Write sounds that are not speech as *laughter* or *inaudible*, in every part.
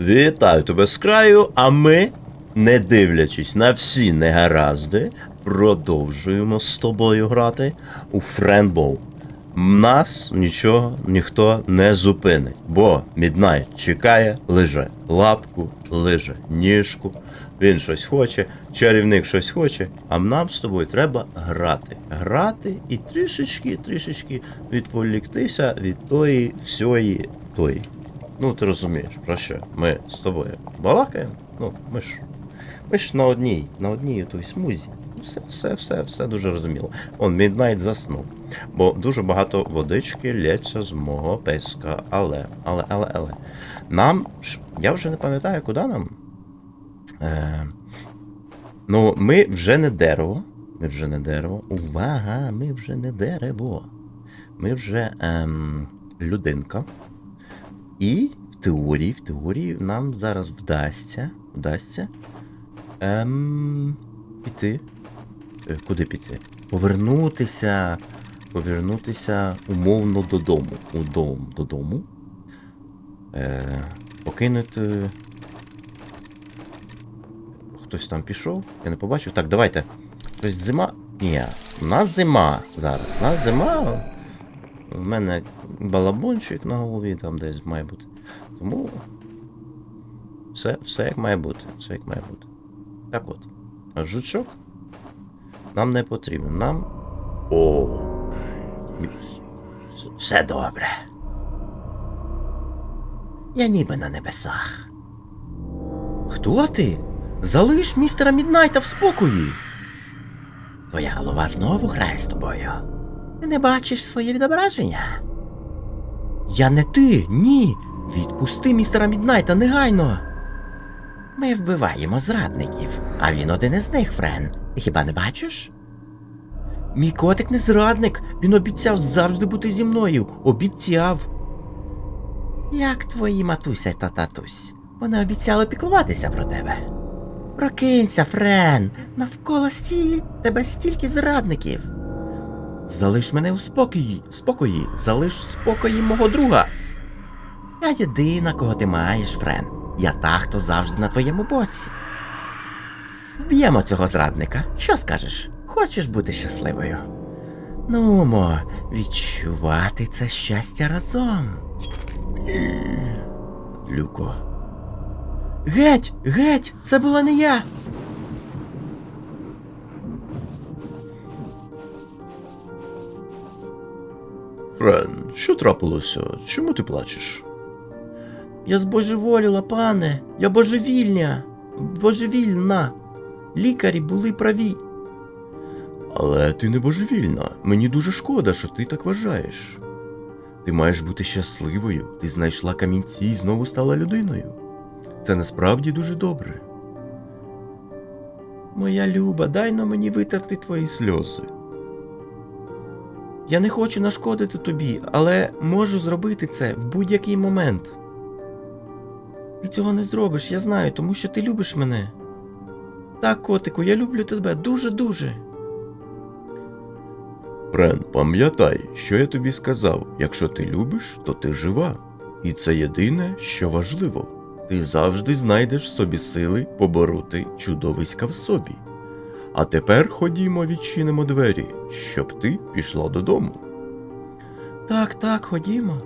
Вітаю тебе з краю, а ми, не дивлячись на всі негаразди, продовжуємо з тобою грати у Френбоу. Нас нічого ніхто не зупинить, бо Міднайт чекає, лиже лапку, лиже ніжку, він щось хоче, чарівник щось хоче, а нам з тобою треба грати. Грати і трішечки, трішечки відволіктися від тої всьої тої. Ну, ти розумієш, про що? Ми з тобою балакаємо? Ну, ми ж. Ми ж на одній, на одній той смузі. Все, все, все, все дуже розуміло. Он Міднайт заснув. Бо дуже багато водички лється з мого песка. Але, але, але, але. Нам. ж- Я вже не пам'ятаю, куди нам. Е, ну, ми вже не дерево. Ми вже не дерево. Увага! Ми вже не дерево. Ми вже ем, людинка. І в теорії, в теорії нам зараз вдасться, вдасться ем, піти. Е, Куди піти? Повернутися. Повернутися умовно додому. Удом, додому. Е, покинути. Хтось там пішов? Я не побачив. Так, давайте. Хтось зима. Ні, у нас зима зараз. У нас зима. У мене балабончик на голові там десь має бути. Тому. Все, все як має бути. Все як має бути. Так от. Жучок нам не потрібен. Нам. О. Все добре. Я ніби на небесах. Хто ти? Залиш містера Міднайта в спокої. Твоя голова знову грає з тобою. Ти не бачиш своє відображення? Я не ти, ні. Відпусти містера Міднайта негайно. Ми вбиваємо зрадників, а він один із них, Френ. Ти хіба не бачиш? Мій котик не зрадник. Він обіцяв завжди бути зі мною. Обіцяв. Як твої матуся та татусь? Вони обіцяли піклуватися про тебе. Прокинься, Френ. Навколо стіль тебе стільки зрадників. Залиш мене у спокої, спокої, залиш в спокої мого друга. Я єдина, кого ти маєш, Френ. Я та, хто завжди на твоєму боці. Вб'ємо цього зрадника. Що скажеш? Хочеш бути щасливою? Нумо, відчувати це щастя разом. Люко. Геть, геть, це була не я. Френ, що трапилося? Чому ти плачеш? Я збожеволіла, пане. Я божевільня. Божевільна. Лікарі були праві. Але ти не божевільна. Мені дуже шкода, що ти так вважаєш. Ти маєш бути щасливою. Ти знайшла камінці і знову стала людиною. Це насправді дуже добре. Моя люба, дай но мені витерти твої сльози. Я не хочу нашкодити тобі, але можу зробити це в будь-який момент. Ти цього не зробиш, я знаю, тому що ти любиш мене. Так, котику, я люблю тебе дуже-дуже. Рен, пам'ятай, що я тобі сказав. Якщо ти любиш, то ти жива. І це єдине, що важливо. Ти завжди знайдеш в собі сили побороти чудовиська в собі. А тепер ходімо, відчинимо двері, щоб ти пішла додому. Так, так, ходімо.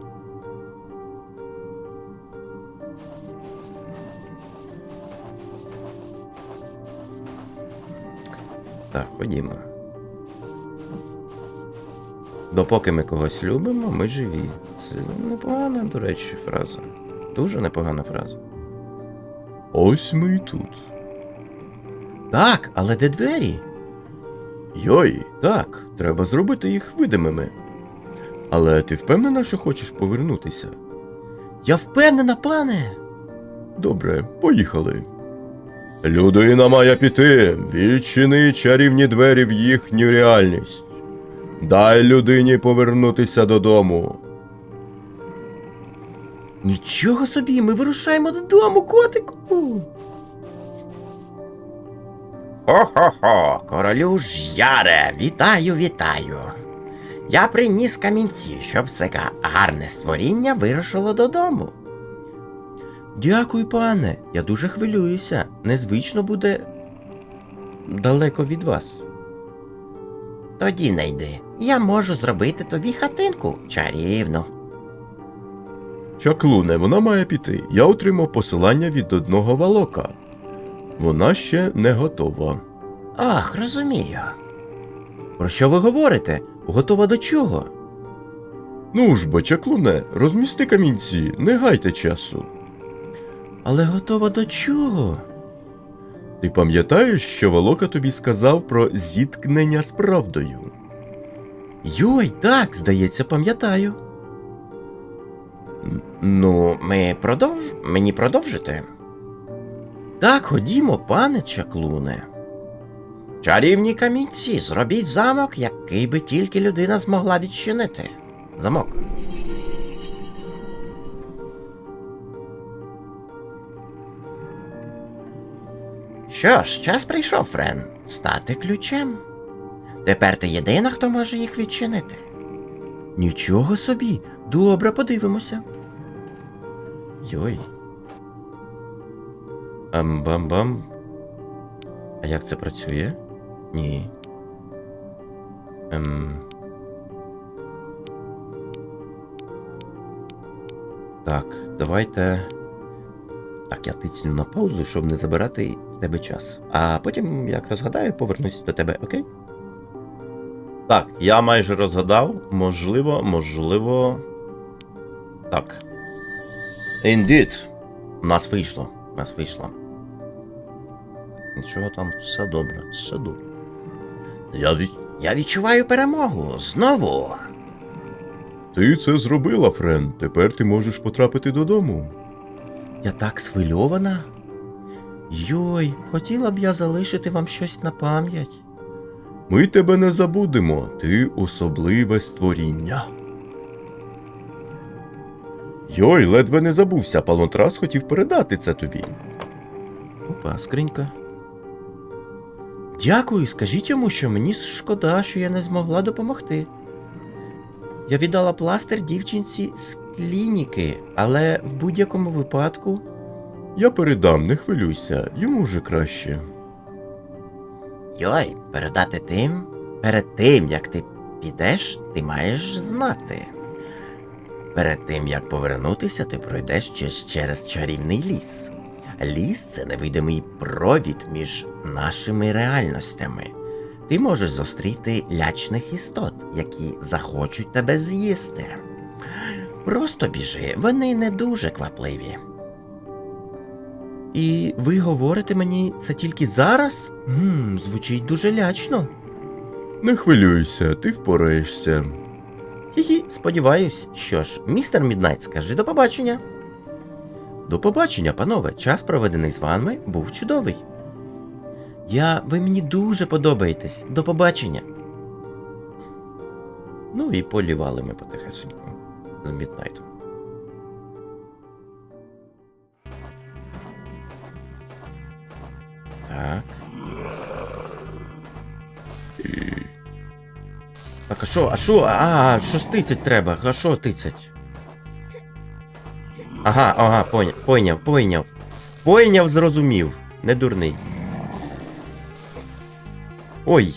Так, ходімо. Допоки ми когось любимо, ми живі. Це непогана, до речі, фраза. Дуже непогана фраза. Ось ми і тут. Так, але де двері? Йой, так, треба зробити їх видимими. Але ти впевнена, що хочеш повернутися? Я впевнена, пане. Добре, поїхали. Людина має піти, відчини чарівні двері в їхню реальність. Дай людині повернутися додому. Нічого собі, ми вирушаємо додому, котику. Хо-хо-хо, королю ж яре, вітаю, вітаю. Я приніс камінці, щоб це гарне створіння вирушило додому. Дякую, пане. Я дуже хвилююся. Незвично буде далеко від вас. Тоді не йди. Я можу зробити тобі хатинку чарівну. Чаклуне, вона має піти. Я отримав посилання від одного валока. Вона ще не готова. Ах, розумію. Про що ви говорите? Готова до чого? Ну ж бо, чаклуне, розмісти камінці, не гайте часу. Але готова до чого? Ти пам'ятаєш, що Волока тобі сказав про зіткнення з правдою? Йой, так, здається, пам'ятаю. Ну, ми продовж... мені продовжити? Так, ходімо, пане чаклуне. Чарівні камінці, зробіть замок, який би тільки людина змогла відчинити. Замок. Що ж, час прийшов, Френ, стати ключем. Тепер ти єдина, хто може їх відчинити. Нічого собі. Добре, подивимося. Йой. Ам-бам-бам. А як це працює? Ні. Ем. Так, давайте. Так, я тицню на паузу, щоб не забирати в тебе час. А потім, як розгадаю, повернусь до тебе, окей? Так, я майже розгадав. Можливо, можливо. Так. Indeed. У нас вийшло. У нас вийшло. Нічого там, все добре, все добре. Я від... Я відчуваю перемогу знову. Ти це зробила, Френ. Тепер ти можеш потрапити додому. Я так схвильована. Йой, хотіла б я залишити вам щось на пам'ять. Ми тебе не забудемо, ти особливе створіння. Йой, ледве не забувся, Палонтрас хотів передати це тобі. Опа, скринька. Дякую, скажіть йому, що мені шкода, що я не змогла допомогти. Я віддала пластир дівчинці з клініки, але в будь-якому випадку. Я передам, не хвилюйся, йому вже краще. Йой, передати тим. Перед тим, як ти підеш, ти маєш знати. Перед тим, як повернутися, ти пройдеш через чарівний ліс. Ліс це невидимий провід між нашими реальностями. Ти можеш зустріти лячних істот, які захочуть тебе з'їсти. Просто біжи, вони не дуже квапливі. І ви говорите мені це тільки зараз? Гм, звучить дуже лячно. Не хвилюйся, ти впораєшся. Хі-хі, сподіваюсь, що ж, містер Міднайт, скажи до побачення. До побачення, панове, час проведений з вами був чудовий. Я, ви мені дуже подобаєтесь. До побачення. Ну і полівали ми потихесеньку з Міднайтом. Так. Так, а що, а що? А, що ж тицять треба? А що тицять? Ага, ага, поняв, пойняв, пойняв. Пойняв, зрозумів. Не дурний. Ой.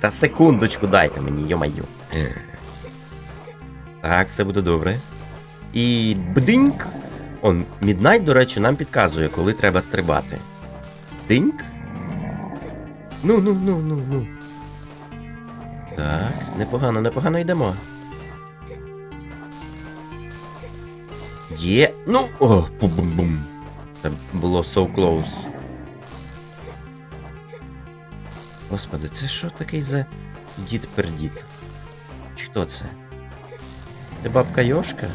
Та секундочку дайте мені, йомаю. Так, все буде добре. І бдиньк. Он, Міднайт, до речі, нам підказує, коли треба стрибати. Диньк. Ну, ну, ну, ну, ну. Так, непогано, непогано йдемо. Є. Ну. О, бум-бум-бум. Це було so close. Господи, це що такий за дід пердіт? Чи хто це? Це бабка Йошка?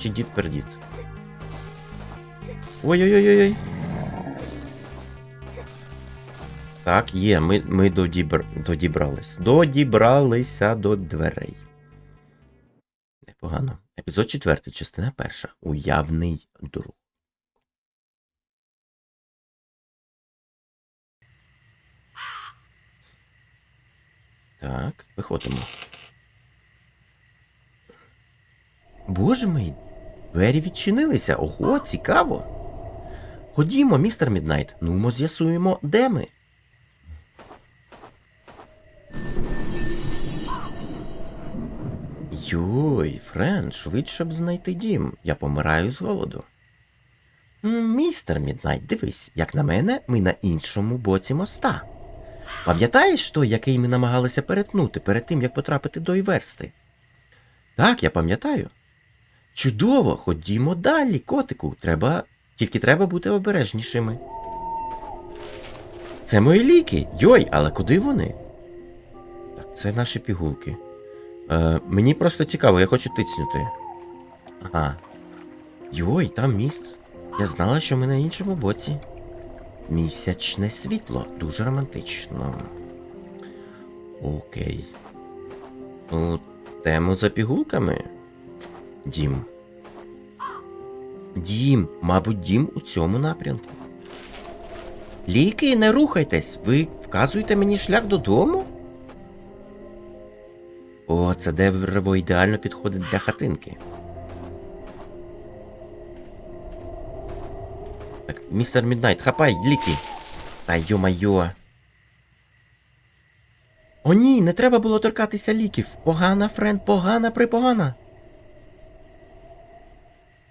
Чи дід пердіт? Ой-ой-ой-ой. Так, є, ми, ми додібр... додібрались. Додібралися до дверей. Непогано. Епізод 4, частина перша. Уявний друг. Так, виходимо. Боже мій, Двері відчинилися. Ого, цікаво. Ходімо, містер Міднайт, ну ми з'ясуємо, де ми. Йой, Френ, швидше б знайти дім. Я помираю з голоду. Містер Міднайт, дивись, як на мене, ми на іншому боці моста. Пам'ятаєш той, який ми намагалися перетнути перед тим, як потрапити до Іверсти? Так, я пам'ятаю. Чудово, ходімо далі, котику. Треба. Тільки треба бути обережнішими. Це мої ліки. Йой, але куди вони? Так, це наші пігулки. Е, мені просто цікаво, я хочу тицнути. Ага. Йой, там міст. Я знала, що ми на іншому боці. Місячне світло. Дуже романтично. Окей. У тему за пігулками? Дім. Дім, мабуть, дім у цьому напрямку. Ліки, не рухайтесь, ви вказуєте мені шлях додому? О, це дерево ідеально підходить для хатинки. Так, містер Міднайт, хапай, ліки. Та йо-майо. О, ні, не треба було торкатися ліків. Погана, Френд, погана, припогана.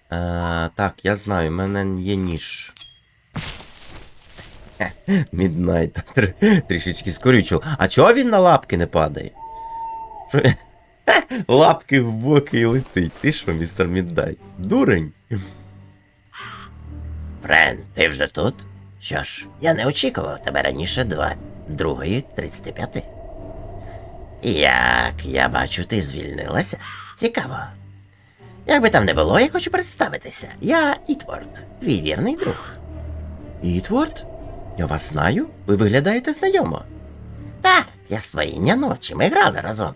А, так, я знаю, в мене є ніж. Міднайт *laughs* трішечки скорючив. А чого він на лапки не падає? Що? *laughs* Лапки в боки і летить. Ти що, містер Міднайт? Дурень. Френ, ти вже тут? Що ж, я не очікував тебе раніше два, другої 35. Як я бачу, ти звільнилася? Цікаво. Як би там не було, я хочу представитися. Я Ітворд, твій вірний друг. Ітворд? Я вас знаю? Ви виглядаєте знайомо. Так, я створіння ночі, ми грали разом.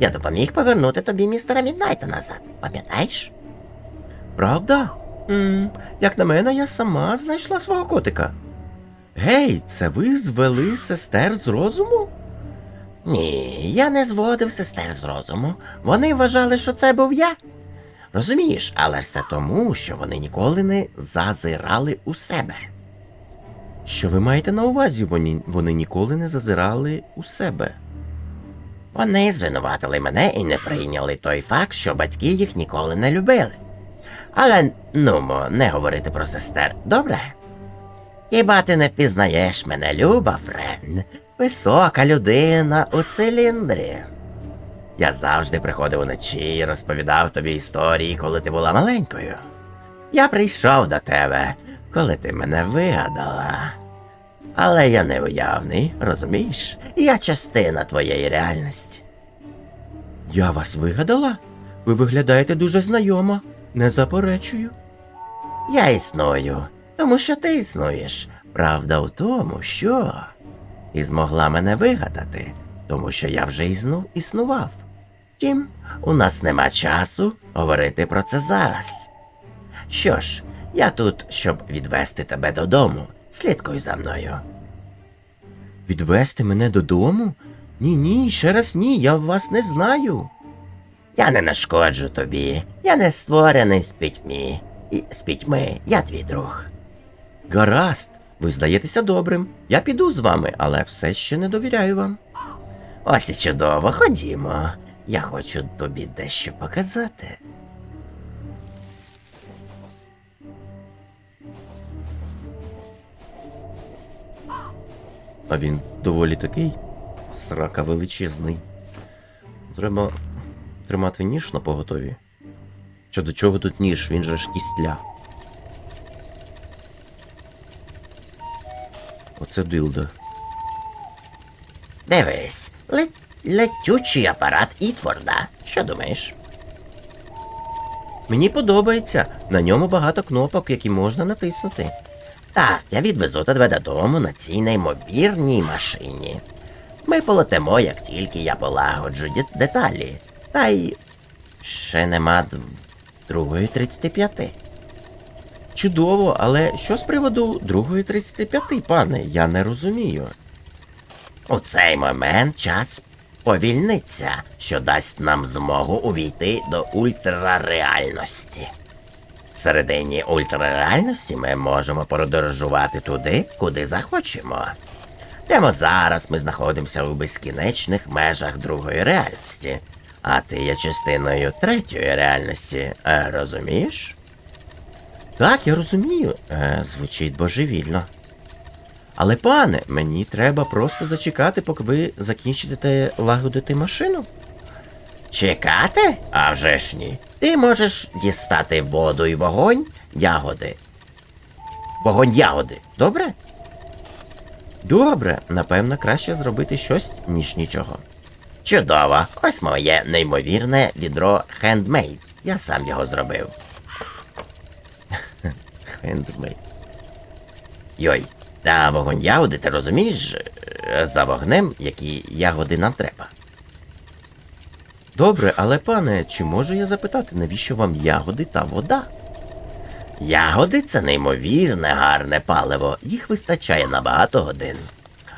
Я допоміг повернути тобі містера Міднайта назад, пам'ятаєш? Правда? м як на мене, я сама знайшла свого котика. Гей, це ви звели сестер з розуму? Ні, я не зводив сестер з розуму. Вони вважали, що це був я. Розумієш, але все тому, що вони ніколи не зазирали у себе. Що ви маєте на увазі? Вони, вони ніколи не зазирали у себе. Вони звинуватили мене і не прийняли той факт, що батьки їх ніколи не любили. Але нумо, не говорити про сестер, добре? Хіба ти не впізнаєш мене, люба Френ? Висока людина у циліндрі. Я завжди приходив уночі і розповідав тобі історії, коли ти була маленькою. Я прийшов до тебе, коли ти мене вигадала. Але я не уявний, розумієш? Я частина твоєї реальності. Я вас вигадала? Ви виглядаєте дуже знайомо. Не заперечую. Я існую, тому що ти існуєш. Правда в тому, що ти змогла мене вигадати, тому що я вже існу, існував. Втім, у нас нема часу говорити про це зараз. Що ж, я тут, щоб відвести тебе додому. Слідкуй за мною. Відвести мене додому? Ні, ні, ще раз ні, я вас не знаю. Я не нашкоджу тобі. Я не створений з пітьмі. І з пітьми, я твій друг. Гаразд, ви здаєтеся добрим. Я піду з вами, але все ще не довіряю вам. Ось і чудово, ходімо. Я хочу тобі дещо показати. А він доволі такий срака величезний. Треба тримати ніж на поготові. Що до чого тут ніж? Він же ж кістля. Оце дилда. Дивись, ле- летючий апарат Ітворда. Що думаєш? Мені подобається. На ньому багато кнопок, які можна натиснути. Так, я відвезу тебе додому на цій неймовірній машині. Ми полетимо, як тільки я полагоджу деталі. Та й ще нема другої 35. Чудово, але що з приводу другої 35, пане? Я не розумію. У цей момент час повільниться, що дасть нам змогу увійти до ультрареальності. Всередині ультрареальності ми можемо подорожувати туди, куди захочемо. Прямо зараз ми знаходимося у безкінечних межах другої реальності, а ти є частиною третьої реальності, е, розумієш? Так, я розумію. Е, звучить божевільно. Але пане, мені треба просто зачекати, поки ви закінчите лагодити машину. Чекати? А вже ж ні. Ти можеш дістати воду і вогонь, ягоди. Вогонь ягоди, добре? Добре, напевно, краще зробити щось, ніж нічого. Чудово. Ось моє неймовірне відро хендмейд. Я сам його зробив. *laughs* Хендмейд. Йой, а вогонь ягоди, ти розумієш? Е, За вогнем, які ягоди нам треба. Добре, але пане, чи можу я запитати, навіщо вам ягоди та вода? Ягоди це неймовірне гарне паливо, їх вистачає на багато годин.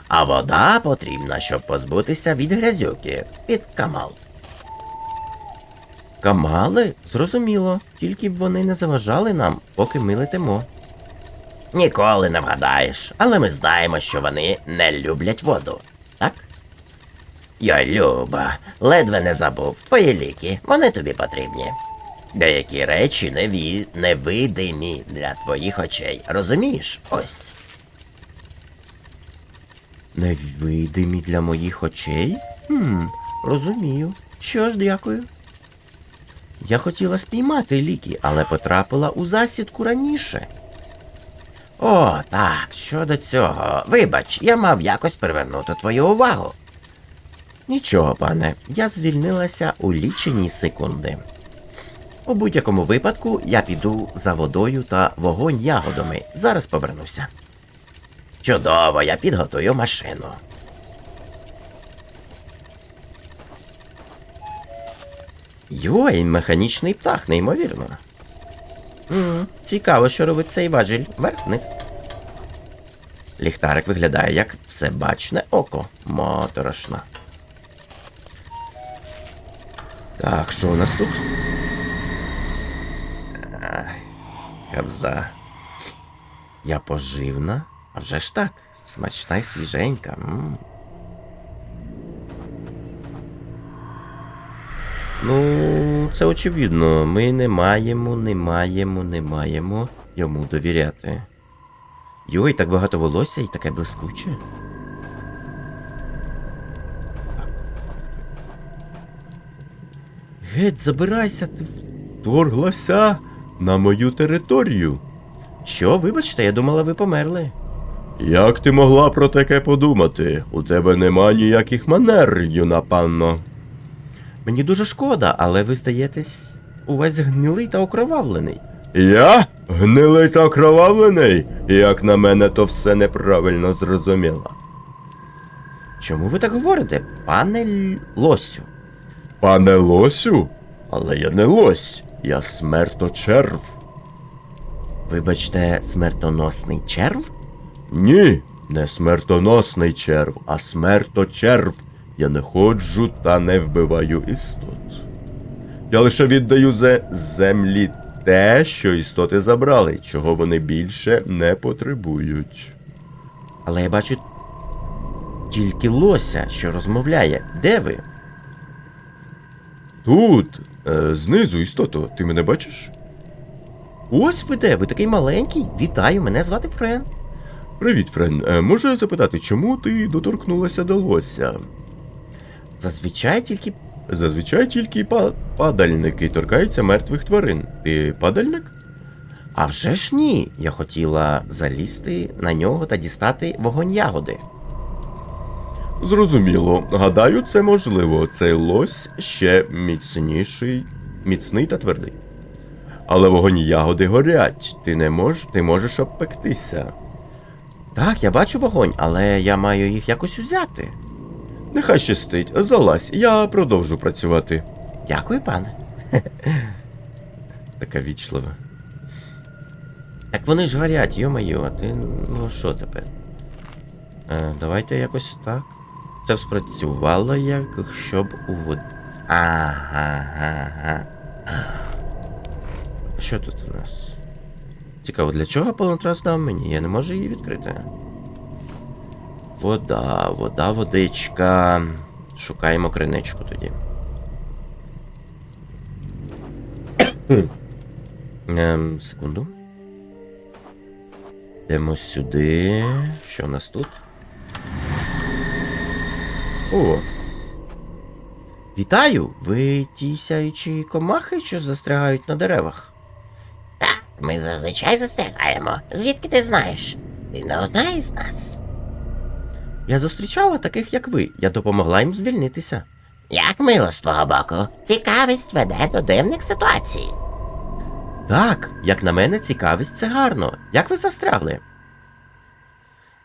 А вода потрібна, щоб позбутися від грязюки, від камал. Камали? Зрозуміло, тільки б вони не заважали нам, поки ми летимо. Ніколи не вгадаєш, але ми знаємо, що вони не люблять воду? Я Люба, ледве не забув. Твої ліки, вони тобі потрібні. Деякі речі неві... невидимі для твоїх очей. Розумієш? Ось. Невидимі для моїх очей? Хм, розумію. Що ж, дякую. Я хотіла спіймати ліки, але потрапила у засідку раніше. О, так, щодо цього. Вибач, я мав якось привернути твою увагу. Нічого, пане, я звільнилася у лічені секунди. У будь-якому випадку я піду за водою та вогонь ягодами. Зараз повернуся. Чудово, я підготую машину. Йой, механічний птах, неймовірно. м цікаво, що робить цей важіль вверх-вниз. Ліхтарик виглядає як всебачне око. Моторошно. Так, що у нас тут? Ах, Кабзда. Я поживна? А вже ж так. Смачна й свіженька. м Ну, це очевидно. Ми не маємо, не маємо, не маємо йому довіряти. Йой, так багато волосся і таке блискуче. Геть, забирайся, ти вторглася на мою територію. Що, вибачте, я думала, ви померли. Як ти могла про таке подумати? У тебе нема ніяких манер, юна панно. Мені дуже шкода, але ви здаєтесь увесь гнилий та окровавлений. Я? Гнилий та окровавлений? Як на мене, то все неправильно зрозуміло. Чому ви так говорите, пане Лосю? Пане лосю? Але я не лось, я смерточерв. Вибачте, смертоносний черв? Ні, не смертоносний черв, а смерточерв. Я не ходжу та не вбиваю істот. Я лише віддаю зе землі те, що істоти забрали, чого вони більше не потребують. Але я бачу тільки лося, що розмовляє. Де ви? Тут, е, знизу істото, ти мене бачиш? Ось ви де, ви такий маленький. Вітаю, мене звати Френ. Привіт, Френ. Е, можу я запитати, чому ти доторкнулася до лося? Зазвичай тільки. Зазвичай тільки па- падальники торкаються мертвих тварин. Ти падальник? А вже ж ні. Я хотіла залізти на нього та дістати вогонь ягоди. Зрозуміло. Гадаю, це можливо. Цей лось ще міцніший, міцний та твердий. Але вогонь ягоди горять. Ти не мож, ти можеш обпектися. Так, я бачу вогонь, але я маю їх якось узяти. Нехай щастить, залазь, я продовжу працювати. Дякую, пане. *laughs* Така вічлива. Так вони ж горять, йо-моє, а ти. Ну що тепер? Е, давайте якось так. Це спрацювало, якщо б у воді. Ага, ага. Що тут у нас? Цікаво, для чого Палантрас дав мені? Я не можу її відкрити. Вода, вода, водичка. Шукаємо криничку тоді. *clears throat* ем, секунду. Йдемо сюди. Що в нас тут? О. Вітаю! Ви ті сяючі комахи, що застрягають на деревах. Так, ми зазвичай застрягаємо. Звідки ти знаєш? Ти не одна із нас. Я зустрічала таких, як ви. Я допомогла їм звільнитися. Як мило з твого боку. Цікавість веде до дивних ситуацій. Так, як на мене, цікавість це гарно. Як ви застрягли?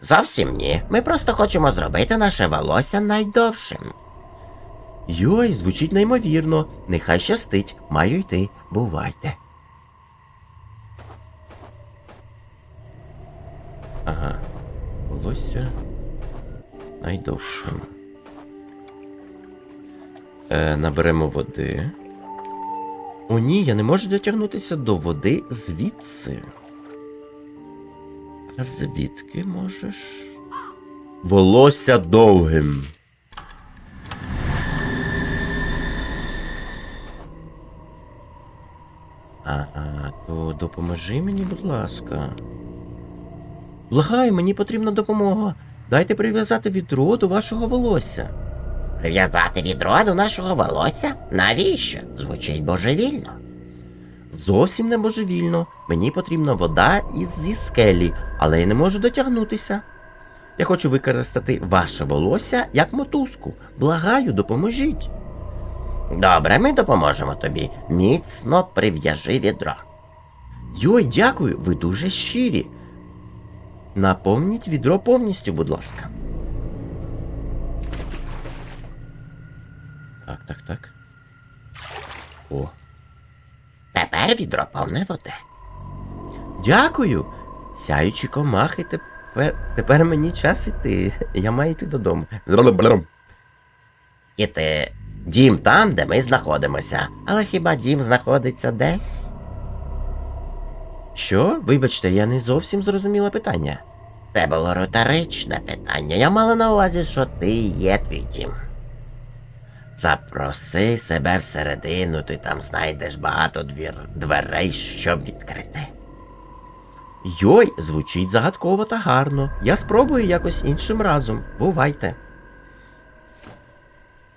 Зовсім ні. Ми просто хочемо зробити наше волосся найдовшим. Йой, звучить неймовірно. Нехай щастить, маю йти. Бувайте. Ага. Волосся найдовшим. Е, наберемо води. О, ні, я не можу дотягнутися до води звідси. А звідки можеш? Волосся довгим. Ага, то допоможи мені, будь ласка. Благаю, мені потрібна допомога. Дайте прив'язати відро до вашого волосся. Прив'язати відро до нашого волосся? Навіщо? Звучить божевільно. Зовсім не божевільно. Мені потрібна вода із зі скелі, але я не можу дотягнутися. Я хочу використати ваше волосся як мотузку. Благаю, допоможіть. Добре, ми допоможемо тобі. Міцно прив'яжи відро. Йой, дякую, ви дуже щирі. Наповніть відро повністю, будь ласка. Так, так, так. О, Тепер відро повне води. дякую. Сяючі комахи, тепер, тепер мені час іти. Я маю йти додому. І ти дім там, де ми знаходимося. Але хіба дім знаходиться десь? Що? Вибачте, я не зовсім зрозуміла питання. Це було риторичне питання. Я мала на увазі, що ти є твій дім. Запроси себе всередину, ти там знайдеш багато двір... дверей, щоб відкрити. Йой, звучить загадково та гарно. Я спробую якось іншим разом. Бувайте.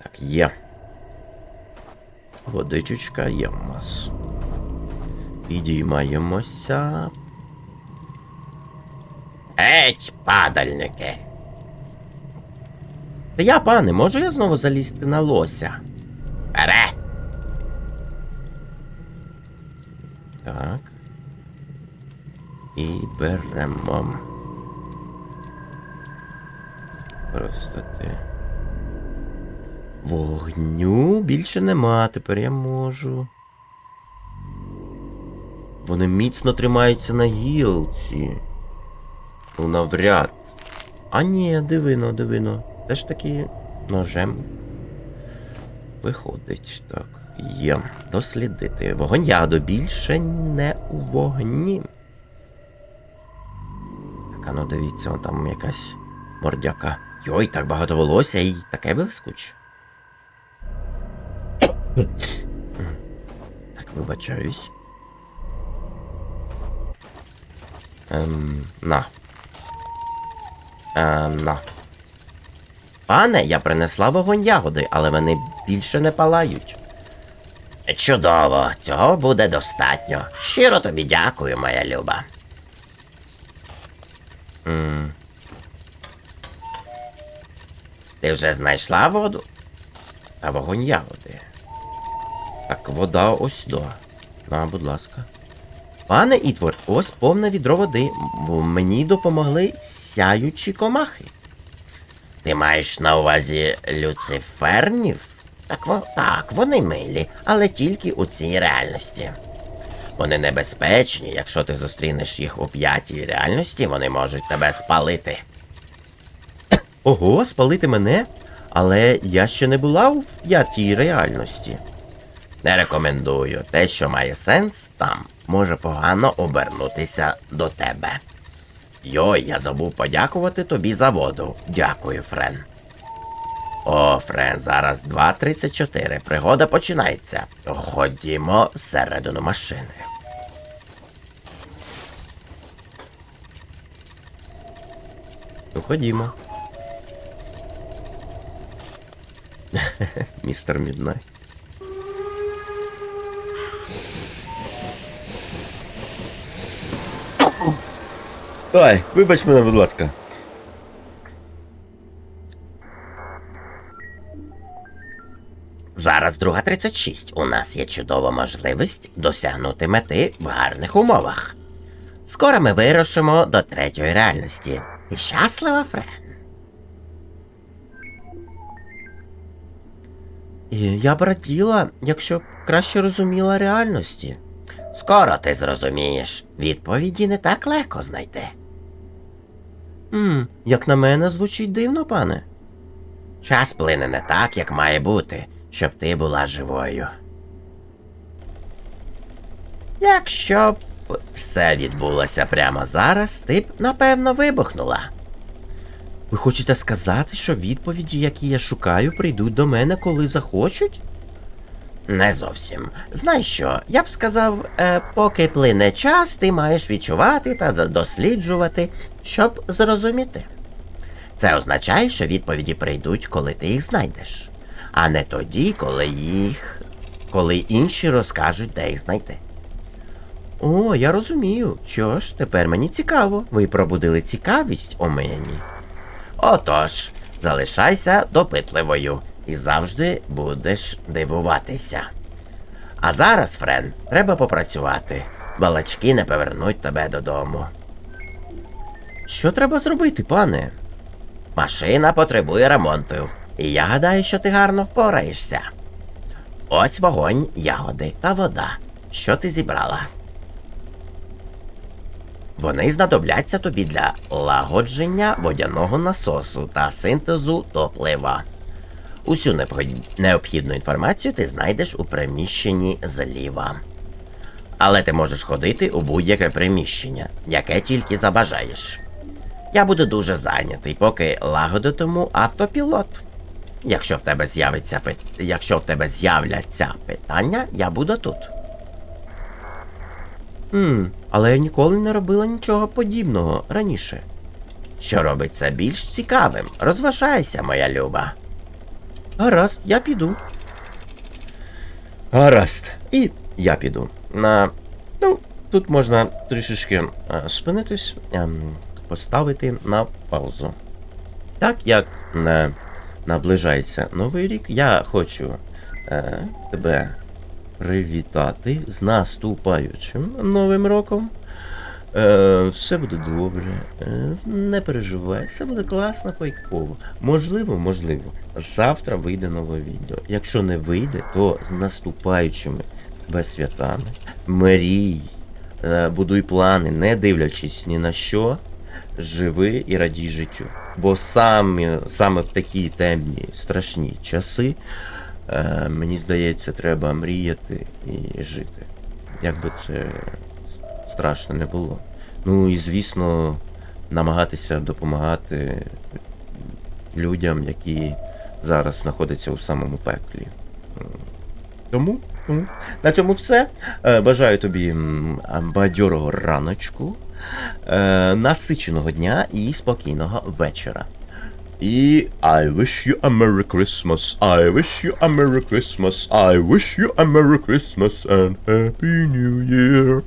Так, є. Водичечка є у нас. Підіймаємося. Еть, падальники! Та я, пане, можу я знову залізти на лося? Вперед! Так. І беремо. Простати. Вогню більше нема, тепер я можу. Вони міцно тримаються на гілці. Ну, навряд. А ні, дивино, дивино. Теж таки ножем. Виходить, так. Є. Дослідити. Вогонь яду більше не у вогні. Так, а ну дивіться, он там якась мордяка. Йой, так багато волосся і таке блискуче. *coughs* Так, вибачаюсь. Ем, на. Ем, на. Пане, я принесла вогонь ягоди, але вони більше не палають. Чудово, цього буде достатньо. Щиро тобі дякую, моя люба. М, Ти вже знайшла воду? А вогонь ягоди. Так, вода ось до. На, будь ласка. Пане Ітвор, ось повне відро води, мені допомогли сяючі комахи. Ти маєш на увазі люцифернів? Так, так, вони милі, але тільки у цій реальності. Вони небезпечні, якщо ти зустрінеш їх у п'ятій реальності, вони можуть тебе спалити. *clears throat* Ого, спалити мене? Але я ще не була в п'ятій реальності. Не рекомендую. Те, що має сенс там, може погано обернутися до тебе. Йой, я забув подякувати тобі за воду. Дякую, Френ. О, Френ, зараз 2.34. Пригода починається. Ходімо всередину машини. Ну, ходімо. *laughs* Містер Міднайт. Ой, вибач мене, будь ласка. Зараз 2.36. У нас є чудова можливість досягнути мети в гарних умовах. Скоро ми вирушимо до третьої реальності. Ти щаслива, Френ? І я б раділа, якщо б краще розуміла реальності. Скоро ти зрозумієш, відповіді не так легко знайти. Мм, як на мене, звучить дивно, пане. Час плине не так, як має бути, щоб ти була живою. Якщо б все відбулося прямо зараз, ти б, напевно, вибухнула. Ви хочете сказати, що відповіді, які я шукаю, прийдуть до мене, коли захочуть? Не зовсім. Знаєш що, я б сказав, е, поки плине час, ти маєш відчувати та досліджувати, щоб зрозуміти. Це означає, що відповіді прийдуть, коли ти їх знайдеш, а не тоді, коли їх. коли інші розкажуть, де їх знайти. О, я розумію. Що ж, тепер мені цікаво. Ви пробудили цікавість у мені. Отож, залишайся допитливою і завжди будеш дивуватися. А зараз, Френ, треба попрацювати. Балачки не повернуть тебе додому. Що треба зробити, пане? Машина потребує ремонту, і я гадаю, що ти гарно впораєшся. Ось вогонь, ягоди та вода. Що ти зібрала? Вони знадобляться тобі для лагодження водяного насосу та синтезу топлива. Усю необхідну інформацію ти знайдеш у приміщенні зліва. Але ти можеш ходити у будь-яке приміщення, яке тільки забажаєш. Я буду дуже зайнятий, поки лагодитиму автопілот. Якщо в тебе з'явиться пит... якщо в тебе з'являться питання, я буду тут. Хм, але я ніколи не робила нічого подібного раніше. Що робить це більш цікавим? Розважайся, моя люба. Гаразд, я піду. Гаразд. І я піду. На. Ну, тут можна трішечки е, спинитись, ем, поставити на паузу. Так як е, наближається новий рік, я хочу е, тебе привітати з наступаючим новим роком. Е, все буде добре, е, не переживай, все буде класно, кайфово. Можливо, можливо, завтра вийде нове відео. Якщо не вийде, то з наступаючими тебе святами. Мрій, е, будуй плани, не дивлячись ні на що, живи і радій життю. Бо саме, саме в такі темні, страшні часи, е, мені здається, треба мріяти і жити. Як би це страшно не було. Ну і звісно, намагатися допомагати людям, які зараз знаходяться у самому пеклі. Тому, на цьому все. Е, Бажаю тобі бадьорого раночку, е, насиченого дня і спокійного вечора. І I wish you a Merry Christmas, I wish you a Merry Christmas, I wish you a Merry Christmas and Happy New Year.